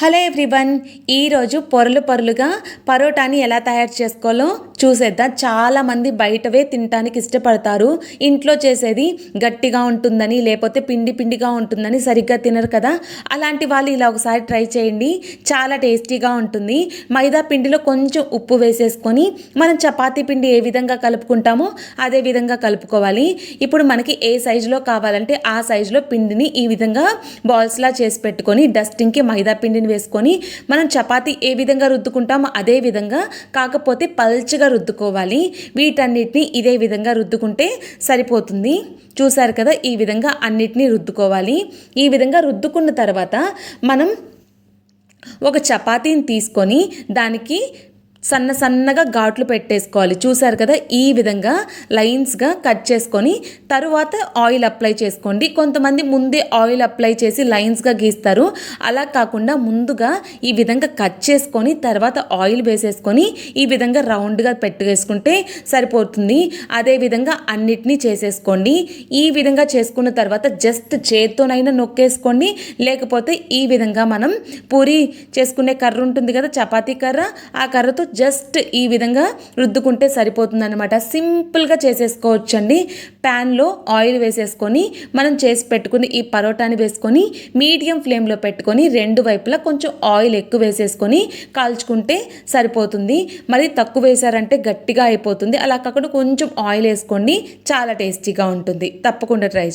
Hello everyone ఈరోజు పొరలు పొరలుగా పరోటాని ఎలా తయారు చేసుకోవాలో చూసేద్దాం. చాలామంది బయటవే తినటానికి ఇష్టపడతారు. ఇంట్లో చేసేది గట్టిగా ఉంటుందని లేకపోతే పిండి పిండిగా ఉంటుందని సరిగ్గా తినరు కదా. అలాంటి వాళ్ళు ఇలా ఒకసారి ట్రై చేయండి. చాలా టేస్టీగా ఉంటుంది. మైదా పిండిలో కొంచెం ఉప్పు వేసేసుకొని మనం చపాతీ పిండి ఏ విధంగా కలుపుకుంటామో అదే విధంగా కలుపుకోవాలి. ఇప్పుడు మనకి ఏ సైజులో కావాలంటే ఆ సైజులో పిండిని ఈ విధంగా బాల్స్లా చేసి పెట్టుకొని డస్టింగ్కి మైదా పిండిని వేసుకొని మనం చపాతీ ఏ విధంగా రుద్దుకుంటామో అదే విధంగా కాకపోతే పల్చగా రుద్దుకోవాలి. వీటన్నిటిని ఇదే విధంగా రుద్దుకుంటే సరిపోతుంది. చూసారు కదా ఈ విధంగా అన్నిటినీ రుద్దుకోవాలి. ఈ విధంగా రుద్దుకున్న తర్వాత మనం ఒక చపాతీని తీసుకొని దానికి సన్న సన్నగా ఘాట్లు పెట్టేసుకోవాలి. చూసారు కదా ఈ విధంగా లైన్స్గా కట్ చేసుకొని తరువాత ఆయిల్ అప్లై చేసుకోండి. కొంతమంది ముందే ఆయిల్ అప్లై చేసి లైన్స్గా గీస్తారు. అలా కాకుండా ముందుగా ఈ విధంగా కట్ చేసుకొని తర్వాత ఆయిల్ వేసేసుకొని ఈ విధంగా రౌండ్గా పెట్టేసుకుంటే సరిపోతుంది. అదేవిధంగా అన్నిటినీ చేసేసుకోండి. ఈ విధంగా చేసుకున్న తర్వాత జస్ట్ చేత్తోనైనా నొక్కేసుకోండి. లేకపోతే ఈ విధంగా మనం పూరి చేసుకునే కర్ర ఉంటుంది కదా చపాతీ కర్ర ఆ కర్రతో జస్ట్ ఈ విధంగా రుద్దుకుంటే సరిపోతుందన్నమాట. సింపుల్గా సింపుల్గా చేసేసుకోవచ్చండి. ప్యాన్లో ఆయిల్ వేసేసుకొని మనం చేసి పెట్టుకుని ఈ పరోటాని వేసుకొని మీడియం ఫ్లేమ్లో పెట్టుకొని రెండు వైపులా కొంచెం ఆయిల్ ఎక్కువ వేసేసుకొని కాల్చుకుంటే సరిపోతుంది. మరి తక్కువ వేసారంటే గట్టిగా అయిపోతుంది. అలా కాకుండా కొంచెం ఆయిల్ వేసుకోండి. చాలా టేస్టీగా ఉంటుంది. తప్పకుండా ట్రై